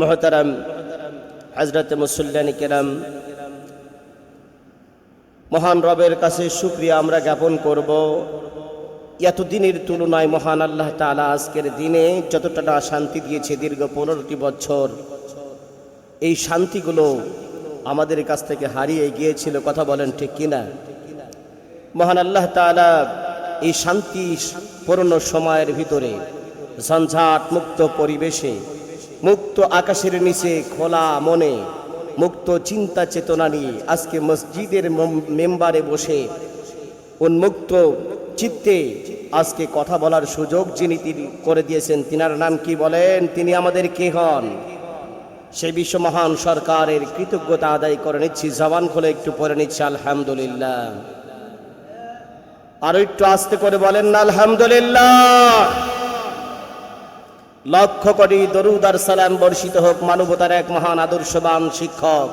মহতারাম হজরত মুসল্লানি কেরাম, মহান রবের কাছে শুক্রিয়া আমরা জ্ঞাপন করব। এতদিনের তুলনায় মহান আল্লাহ তালা আজকের দিনে যতটা না শান্তি দিয়েছে দীর্ঘ পনেরোটি বছর, এই শান্তিগুলো আমাদের কাছ থেকে হারিয়ে গিয়েছিল, কথা বলেন ঠিক কিনা? মহান আল্লাহ তালা এই শান্তি পূর্ণ সময়ের ভিতরে ঝঞ্ঝাট মুক্ত পরিবেশে মুক্ত আকাশের নিচে খোলা মনে, মুক্ত চিন্তা চেতনা নিয়ে আজকে মসজিদের মেম্বারে বসে উন্মুক্ত চিত্তে আজকে কথা বলার সুযোগ যিনি করে দিয়েছেন, তিনার নাম কি বলেন? তিনি আমাদের কে হন? সেই বিশ্ব মহান সরকারের কৃতজ্ঞতা আদায় করে নিচ্ছি, জবান খুলে একটু পরে নিচ্ছি, আলহামদুলিল্লাহ। আরও একটু আস্তে করে বলেন না আলহামদুলিল্লাহ। লক্ষ কোটি দরুদ আর সালাম বর্ষিত হোক মানবতার এক মহান আদর্শবান শিক্ষক,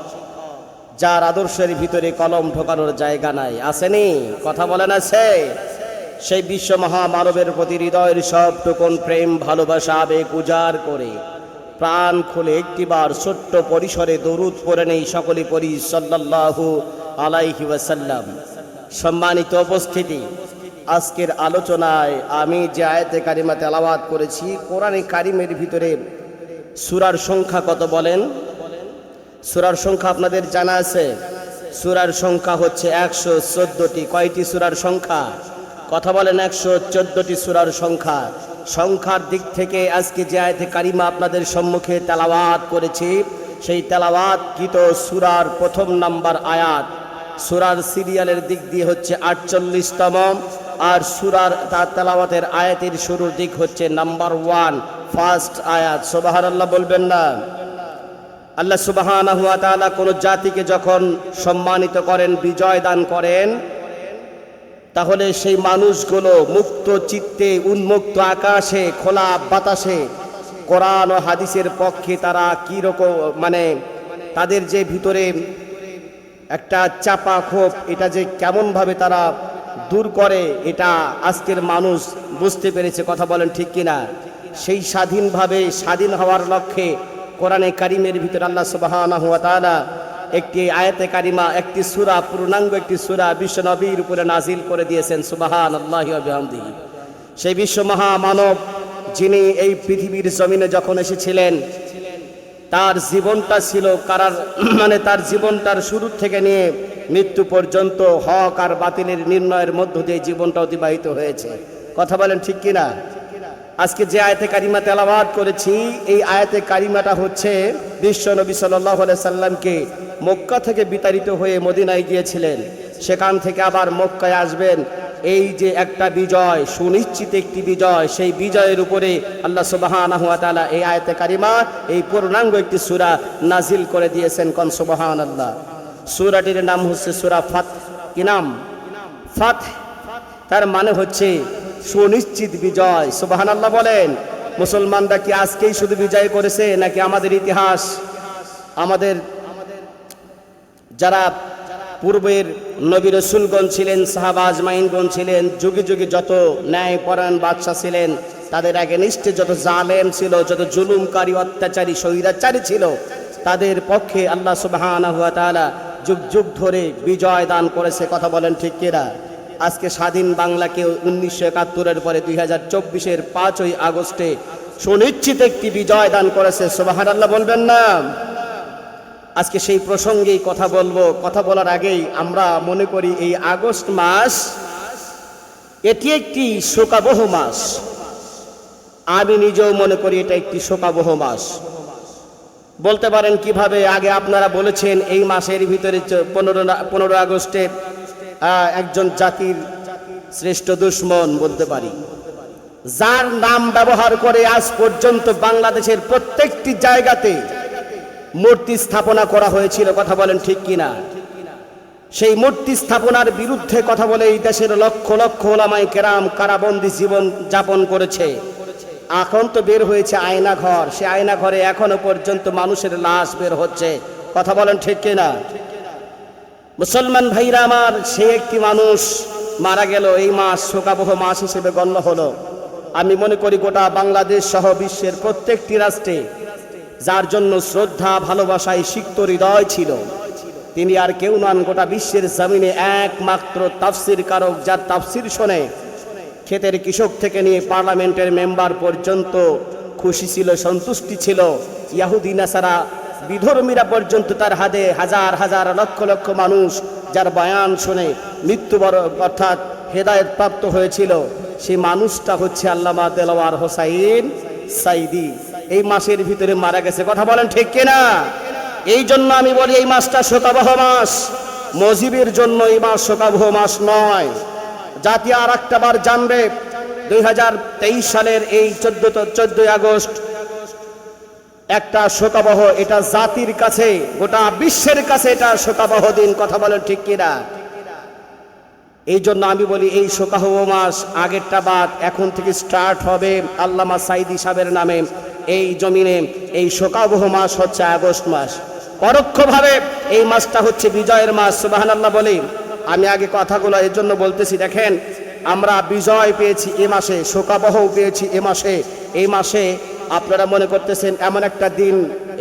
যার আদর্শের ভিতরে কলম ঢোকানোর জায়গা নাই। আসেনি? কথা বলেন আছে? সেই বিশ্ব মহামানবের প্রতি হৃদয়ের সব টুকুন প্রেম, ভালোবাসা, আবেগ উজাড় করে প্রাণ খুলে একটিবার ছোট্ট পরিসরে দরুদ পড়ে নেই সকলে পরি, সাল্লাল্লাহু আলাইহি ওয়াসাল্লাম। সম্মানিত উপস্থিতি আজকের আলোচনায় আমি যে আয়াতে কারিমা তেলাওয়াত করেছি, কোরআনে কারিমের ভিতরে সুরার সংখ্যা কত বলেন? সুরার সংখ্যা আপনাদের জানা আছে? সুরার সংখ্যা হচ্ছে একশো চোদ্দটি। কয়টি সুরার সংখ্যা? কথা বলেন, একশো চোদ্দটি সুরার সংখ্যা। সংখ্যার দিক থেকে আজকে যে আয়তে কারিমা আপনাদের সম্মুখে তেলাওয়াত করেছি, সেই তেলাওয়াত কৃত সুরার প্রথম নাম্বার আয়াত। সুরার সিরিয়ালের দিক দিয়ে হচ্ছে আটচল্লিশতম। আর সুরার তার তেলাওয়াতের আয়াতের শুরুর দিক হচ্ছে নাম্বার ওয়ান, ফার্স্ট আয়াত। সোবাহার আল্লাহ বলবেন না? আল্লাহ সুবাহানা তাআলা কোন জাতিকে যখন সম্মানিত করেন, বিজয় দান করেন, তাহলে সেই মানুষগুলো মুক্ত চিত্তে, উন্মুক্ত আকাশে, খোলা বাতাসে, কোরআন ও হাদিসের পক্ষে তারা কি রকম মানে তাদের যে ভিতরে একটা চাপা ক্ষোভ, এটা যে কেমনভাবে তারা দূর করে, এটা আজকের মানুষ বুঝতে পেরেছে কথা বলেন ঠিক কিনা। সেই স্বাধীনভাবে স্বাধীন হওয়ার লক্ষ্যে কোরআনে কারিমের ভিতরে আল্লাহ সুবাহানা একটি আয়াতে কারিমা, একটি সূরা, পূর্ণাঙ্গ একটি সূরা বিশ্ব নবীর উপরে নাজিল করে দিয়েছেন সুবাহান আল্লাহি ওয়া সেই বিশ্ব মহামানব যিনি এই পৃথিবীর জমিনে যখন এসেছিলেন, তার জীবনটা ছিল কারার মানে তার জীবনটার শুরু থেকে নিয়ে মৃত্যু পর্যন্ত হক আর বাতিলের নির্ণয়ের মধ্য দিয়ে জীবনটা অতিবাহিত হয়েছে। কথা বলেন ঠিক কিনা? আজকে যে আয়তে কারিমা তেলাবাদ করেছি, এই আয়াতে কারিমাটা হচ্ছে, বিশ্ব নবী সাল্লাহ সাল্লামকে মক্কা থেকে বিতাড়িত হয়ে মদিনায় গিয়েছিলেন। সেখান থেকে আবার মক্কায় আসবেন। এই যে একটা বিজয়, সুনিশ্চিত একটি বিজয়, সেই বিজয়ের উপরে আল্লাহ সুবাহান এই আয়তে কারিমা, এই পূর্ণাঙ্গ একটি সূরা নাজিল করে দিয়েছেন কন সুবাহান আল্লাহ সূরাটির নাম হচ্ছে সুরা ফাত। কি নাম? ফাত। তার মানে হচ্ছে সুনিশ্চিত বিজয়। সুবাহান আল্লাহ বলেন, মুসলমানরা কি আজকেই শুধু বিজয় করেছে নাকি আমাদের ইতিহাস? আমাদের যারা পূর্বের নবী রসুলগণ ছিলেন সাহাবাজ মাইনগণ ছিলেন, যুগে যুগে যত ন্যায় পরায়ণ বাদশাহ ছিলেন, তাদের আগে নিষ্ঠে যত জালেম ছিল, যত জুলুমকারী, অত্যাচারী, স্বৈরাচারী ছিল, তাদের পক্ষে আল্লাহ সুবাহানা হুয়া তাআলা যুগ যুগ ধরে বিজয় দান করেছে, কথা বলেন ঠিক কিনা? আজকে স্বাধীন বাংলাকে উনিশশো একাত্তরের পরে দুই হাজার চব্বিশের পাঁচই আগস্টে সুনিশ্চিত একটি বিজয় দান করেছে সুবাহান আল্লাহ বলবেন না? আজকে সেই প্রসঙ্গেই কথা বলব। কথা বলার আগেই আমরা মনে করি এই আগস্ট মাস এটি একটি শোকাবহ মাস। আমি নিজেও মনে করি এটা একটি শোকাবহ মাস। বলতে পারেন কীভাবে? আগে আপনারা বলেছেন এই মাসের ভিতরে পনেরো পনেরো আগস্টে একজন জাতির শ্রেষ্ঠ দুশ্মন বলতে পারি। যার নাম ব্যবহার করে আজ পর্যন্ত বাংলাদেশের প্রত্যেকটি জায়গাতে মূর্তি স্থাপনা করা হয়েছিল। কথা বলেন ঠিক কিনা? সেই মূর্তি স্থাপনার বিরুদ্ধে কথা বলে এই দেশের লক্ষ লক্ষ ওলামাই কেরাম কারাবন্দি জীবন যাপন করেছে। এখন তো বের হয়েছে আয়না ঘর। সে আয়না ঘরে এখনও পর্যন্ত মানুষের লাশ বের হচ্ছে। কথা বলেন ঠিক কিনা? মুসলমান ভাইরা আমার, সে একটি মানুষ মারা গেল। এই মাস শোকাবহ মাস হিসেবে গণ্য হলো। আমি মনে করি গোটা বাংলাদেশ সহ বিশ্বের প্রত্যেকটি রাষ্ট্রে যার জন্য শ্রদ্ধা ভালোবাসায় সিক্ত হৃদয় ছিল, তিনি আর কেউ নন। গোটা বিশ্বের জমিনে একমাত্র তাফসির কারক, যার তাফসির শোনে ক্ষেতের কৃষক থেকে নিয়ে পার্লামেন্টের মেম্বার পর্যন্ত খুশি ছিল, সন্তুষ্টি ছিল। ইয়াহুদি নাসারা, বিধর্মীরা পর্যন্ত তার হাতে হাজার হাজার লক্ষ লক্ষ মানুষ যার বয়ান শুনে মৃত্যুবর, অর্থাৎ হেদায়ত প্রাপ্ত হয়েছিল। সেই মানুষটা হচ্ছে আল্লামা দেলোয়ার হোসাইন সাইদি। এই মাসের ভিতরে মারা গেছে। কথা বলেন ঠিক কিনা? এই জন্য আমি বলি এই মাসটা শোকাবহ মাস। মজিবের জন্য এই মাস শোকাবহ মাস নয়। জাতি আর একটা বার জানবে দুই হাজার তেইশ সালের এই চোদ্দ চোদ্দই আগস্ট। একটা শোকাবহ, এটা জাতির কাছে, গোটা বিশ্বের কাছে এটা শোকাবহ দিন, কথা বলেন ঠিক কিনা? এই জন্য আমি বলি, এই শোকাবহ মাস আগেরটা বাদ, এখন থেকে স্টার্ট হবে আল্লামা সাইদি সাহেবের নামে, এই জমিনে। এই শোকাবহ মাস হচ্ছে আগস্ট মাস। পরোক্ষভাবে এই মাসটা হচ্ছে বিজয়ের মাস সুবাহান আল্লাহ বলি। আমি আগে কথাগুলো এর জন্য বলতেছি, দেখেন, আমরা বিজয় পেয়েছি এ মাসে, শোকাবহ পেয়েছি এ মাসে। এই মাসে আপনারা মনে করতেছেন এমন একটা দিন,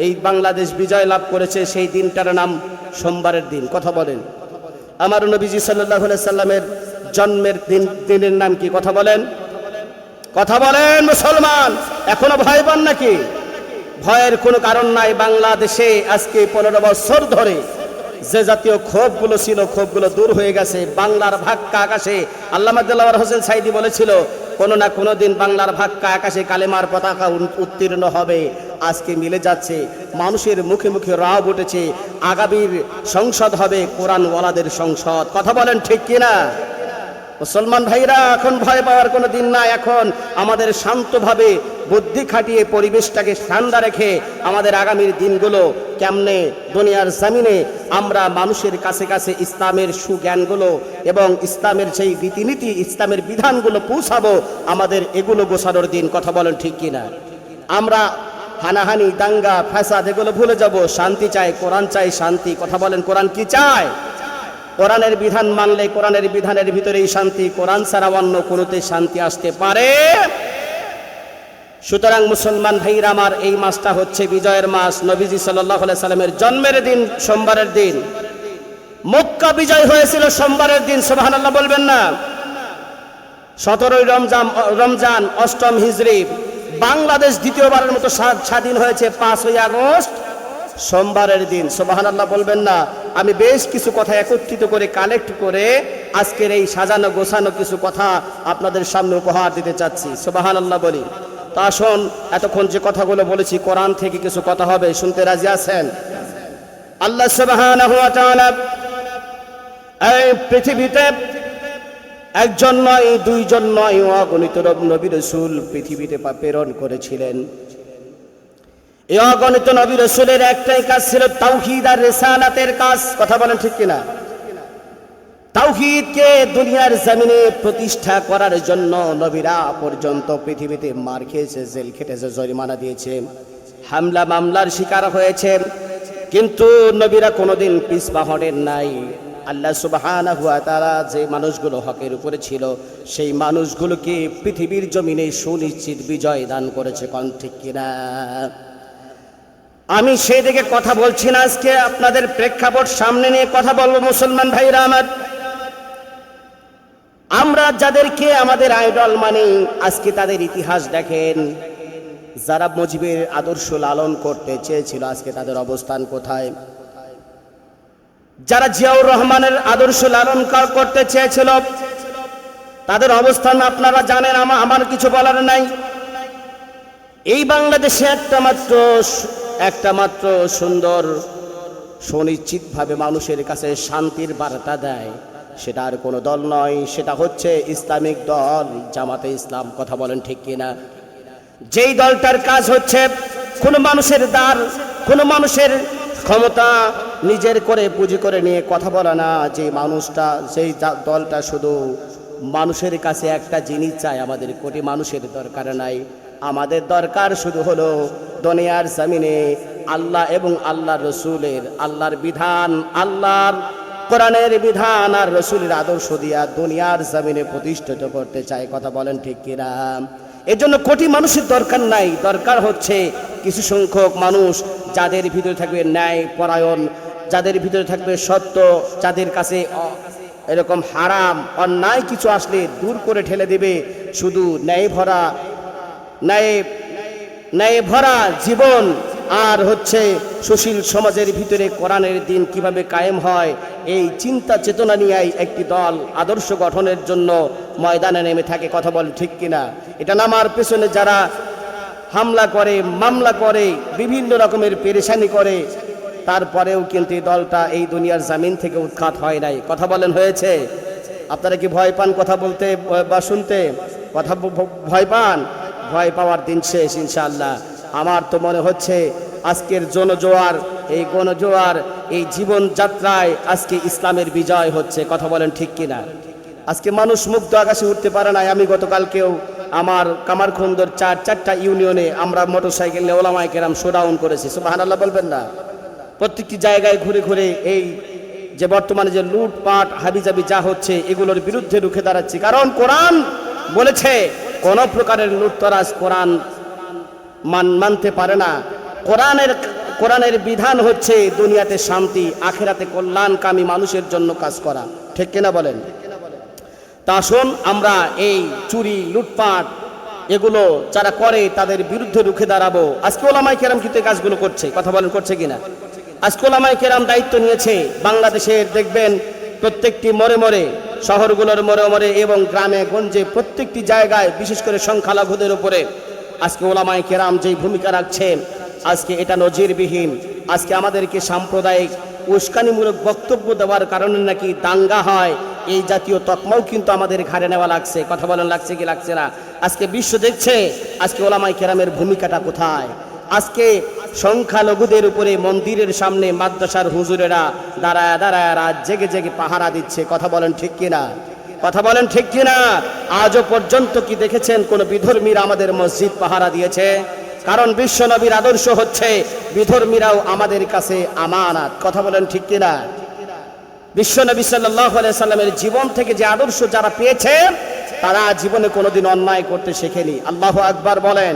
এই বাংলাদেশ বিজয় লাভ করেছে, সেই দিনটার নাম সোমবারের দিন। কথা বলেন। আমার নবীজি সাল্লাহ সাল্লামের জন্মের দিন, দিনের নাম কি? কথা বলেন। কথা বলেন, মুসলমান। এখনও ভয় পান নাকি? ভয়ের কোনো কারণ নাই বাংলাদেশে আজকে পনেরো বছর ধরে। যে জাতীয় ক্ষোভগুলো ছিল, ক্ষোভগুলো দূর হয়ে গেছে। বাংলার ভাক্কা আকাশে আল্লাহ দিল্লাহ হোসেন সাইদি বলেছিল, কোনো না কোনো দিন বাংলার ভাক্কা আকাশে কালেমার পতাকা উত্তীর্ণ হবে। আজকে মিলে যাচ্ছে, মানুষের মুখে মুখে রাব উঠেছে, আগামীর সংসদ হবে কোরআনওয়ালাদের সংসদ। কথা বলেন ঠিক কিনা? মুসলমান ভাইরা, এখন ভয় পাওয়ার কোনো দিন না এখন আমাদের শান্তভাবে বুদ্ধি খাটিয়ে পরিবেশটাকে ঠান্ডা রেখে আমাদের আগামীর দিনগুলো কেমনে দুনিয়ার জামিনে আমরা মানুষের কাছে কাছে ইসলামের সুজ্ঞানগুলো এবং ইসলামের সেই রীতিনীতি, ইসলামের বিধানগুলো পৌঁছাবো, আমাদের এগুলো গোছানোর দিন, কথা বলেন ঠিক কিনা? আমরা হানাহানি, দাঙ্গা, ফ্যাসাদ, এগুলো ভুলে যাব। শান্তি চাই, কোরআন চাই, শান্তি। কথা বলেন, কোরআন কি চায়? কোরআনের বিধান মানলে কোরআনের বিধানের ভিতরেই শান্তি, কোরআন ছাড়া অন্য কোনোতে শান্তি আসতে পারে। সুতরাং মুসলমান ভাইরা আমার, এই মাসটা হচ্ছে বিজয়ের মাস। নবীজি সাল্লামের জন্মের দিন, সোমবারের দিন। মক্কা বিজয় হয়েছিল সোমবারের দিন সোবাহান্লাহ বলবেন না? সতেরোই রমজান রমজান, অষ্টম হিজরি, বাংলাদেশ দ্বিতীয়বারের মতো স্বাধীন হয়েছে পাঁচই আগস্ট, সোমবারের দিন। সোবাহান আল্লাহ বলবেন না? আমি বেশ কিছু কথা একত্রিত করে কালেক্ট করে আজকের এই সাজানো গোছানো কিছু কথা আপনাদের সামনে উপহার দিতে চাচ্ছি। সোবাহান আল্লাহ বলি। তা আসুন, এতক্ষণ যে কথাগুলো বলেছি, কোরআন থেকে কিছু কথা হবে, শুনতে রাজি আছেন? আল্লাহ তাআলা এই পৃথিবীতে একজন নয়, দুইজন নয়, অগণিত রব নবী রসুল পৃথিবীতে প্রেরণ করেছিলেন। এই অগণিত নবী রসুলের একটাই কাজ ছিল তাওহিদ আর রেসালাতের কাজ। কথা বলেন ঠিক কিনা? তাওহিদকে দুনিয়ার জমিনে প্রতিষ্ঠা করার জন্য নবীরা পর্যন্ত পৃথিবীতে মার খেয়েছে, জেল খেটেছে, জরিমানা দিয়েছে, হামলা মামলার শিকার হয়েছে। কিন্তু নবীরা কোনোদিন পিছপা হটেন নাই। আল্লাহ সুবহানাহু ওয়া তাআলা যে মানুষগুলো হকের উপরে ছিল, সেই মানুষগুলোকে পৃথিবীর জমিনে সুনিশ্চিত বিজয় দান করেছে, কোন ঠিক কিনা? আমি সেই দিকে কথা বলছি না আজকে, আপনাদের প্রেক্ষাপট সামনে নিয়ে কথা বলব মুসলমান ভাইরা আমার। আমরা যাদেরকে আমাদের আইডল মানি, আজকে তাদের ইতিহাস দেখেন। যারা মুজিবের আদর্শ লালন করতে চেয়েছিল, আজকে তাদের অবস্থান কোথায়? যারা জিয়াউর রহমানের আদর্শ লালন করতে চেয়েছিল, তাদের অবস্থান আপনারা জানেন, আমা- আমার কিছু বলার নাই। এই বাংলাদেশে একটা মাত্র একটা মাত্র সুন্দর, সুনিশ্চিতভাবে মানুষের কাছে শান্তির বার্তা দেয়। সেটা আর কোনো দল নয়, সেটা হচ্ছে ইসলামিক দল। জামাতে ইসলাম, কথা বলেন ঠিক কিনা? যেই দলটার কাজ হচ্ছে কোনো মানুষের দ্বার, কোনো মানুষের ক্ষমতা নিজের করে পুঁজি করে নিয়ে কথা বলা না। যে মানুষটা সেই দলটা শুধু মানুষের কাছে একটা জিনিস চায়, আমাদের কোটি মানুষের দরকার নাই। আমাদের দরকার শুধু হলো দুনিয়ার জমিনে আল্লাহ এবং আল্লাহ রসুলের, আল্লাহর বিধান, আল্লাহর কোরআনের বিধান আর রসুলের আদর্শ দিয়া দুনিয়ার জমিনে প্রতিষ্ঠিত করতে চায় কথা বলেন ঠিক কিনা? এর জন্য কোটি মানুষের দরকার নাই। দরকার হচ্ছে কিছু সংখ্যক মানুষ যাদের ভিতরে থাকবে ন্যায় পরায়ণ, যাদের ভিতরে থাকবে সত্য, যাদের কাছে এরকম হারাম, অন্যায় কিছু আসলে দূর করে ঠেলে দেবে। শুধু ন্যায় ভরা ন্যায় ন্যায় ভরা জীবন আর হচ্ছে সুশীল সমাজের ভিতরে কোরআনের দিন কীভাবে কায়েম হয়, এই চিন্তা চেতনা নিয়ে একটি দল আদর্শ গঠনের জন্য ময়দানে নেমে থাকে, কথা বলে ঠিক কিনা? এটা নামার পেছনে যারা হামলা করে, মামলা করে, বিভিন্ন রকমের পেরেশানি করে, তারপরেও কিন্তু এই দলটা এই দুনিয়ার জামিন থেকে উৎখাত হয় নাই। কথা বলেন, হয়েছে? আপনারা কি ভয় পান কথা বলতে বা শুনতে? কথা ভয় পান? ভয় পাওয়ার দিন শেষ, ইনশাআল্লাহ। আমার তো মনে হচ্ছে আজকের জনজোয়ার, এই গণজোয়ার, এই জীবন যাত্রায় আজকে ইসলামের বিজয় হচ্ছে, কথা বলেন ঠিক কিনা? আজকে মানুষ মুক্ত আকাশে উঠতে পারে নাই। আমি গতকালকেও আমার কামারখন্দর চার, চারটা ইউনিয়নে আমরা মোটরসাইকেল নিয়ে ওলামায় কেরাম শোডাউন করেছি। সুবাহান বলবেন না? প্রত্যেকটি জায়গায় ঘুরে ঘুরে এই যে বর্তমানে যে লুটপাট, হাবিজাবি যা হচ্ছে, এগুলোর বিরুদ্ধে রুখে দাঁড়াচ্ছি। কারণ কোরআন বলেছে কোন প্রকারের লুটতরাজ কোরআন মান, মানতে পারে না। কোরআনের কোরআনের বিধান হচ্ছে দুনিয়াতে শান্তি, আখেরাতে কল্যাণকামী মানুষের জন্য কাজ করা। ঠিক কিনা বলেন? তা আসুন আমরা এই চুরি, লুটপাট এগুলো যারা করে তাদের বিরুদ্ধে রুখে দাঁড়াবো। আজকে ওলামাই কেরাম কিন্তু এই কাজগুলো করছে। কথা বলেন, করছে কিনা? আজকে ওলামাই কেরাম দায়িত্ব নিয়েছে। বাংলাদেশের দেখবেন প্রত্যেকটি মরে মরে, শহরগুলোর মরে মরে এবং গ্রামে, গঞ্জে, প্রত্যেকটি জায়গায়, বিশেষ করে সংখ্যালঘুদের উপরে। আজকে ওলামাই কেরাম যেই ভূমিকা রাখছে, আজকে এটা নজিরবিহীন। আজকে আমাদেরকে সাম্প্রদায়িক, উস্কানিমূলক বক্তব্য দেওয়ার কারণে নাকি দাঙ্গা হয়। এই জাতীয় তকমাও কিন্তু আমাদের ঘাড়ে নেওয়া লাগছে। কথা বলেন লাগছে কি লাগছে না? আজকে বিশ্ব দেখছে, আজকে ওলামাই কেরামের ভূমিকাটা কোথায়? আজকে সংখ্যালঘুদের উপরে মন্দিরের সামনে মাদ্রাসার হুজুরেরা দাঁড়ায় দাঁড়ায় রাত জেগে জেগে পাহারা দিচ্ছে। কথা বলেন ঠিক কিনা? কথা বলেন ঠিক কিনা? আজও পর্যন্ত কি দেখেছেন কোন বিধর্মীরা আমাদের মসজিদ পাহারা দিয়েছে? কারণ বিশ্ব নবীর আদর্শ হচ্ছে বিধর্মীরাও আমাদের কাছে আমানাত। কথা বলেন ঠিক কিনা? বিশ্ব নবী সাল্লামের জীবন থেকে যে আদর্শ যারা পেয়েছে, তারা জীবনে কোনোদিন অন্যায় করতে শেখেনি। আল্লাহ আকবার বলেন।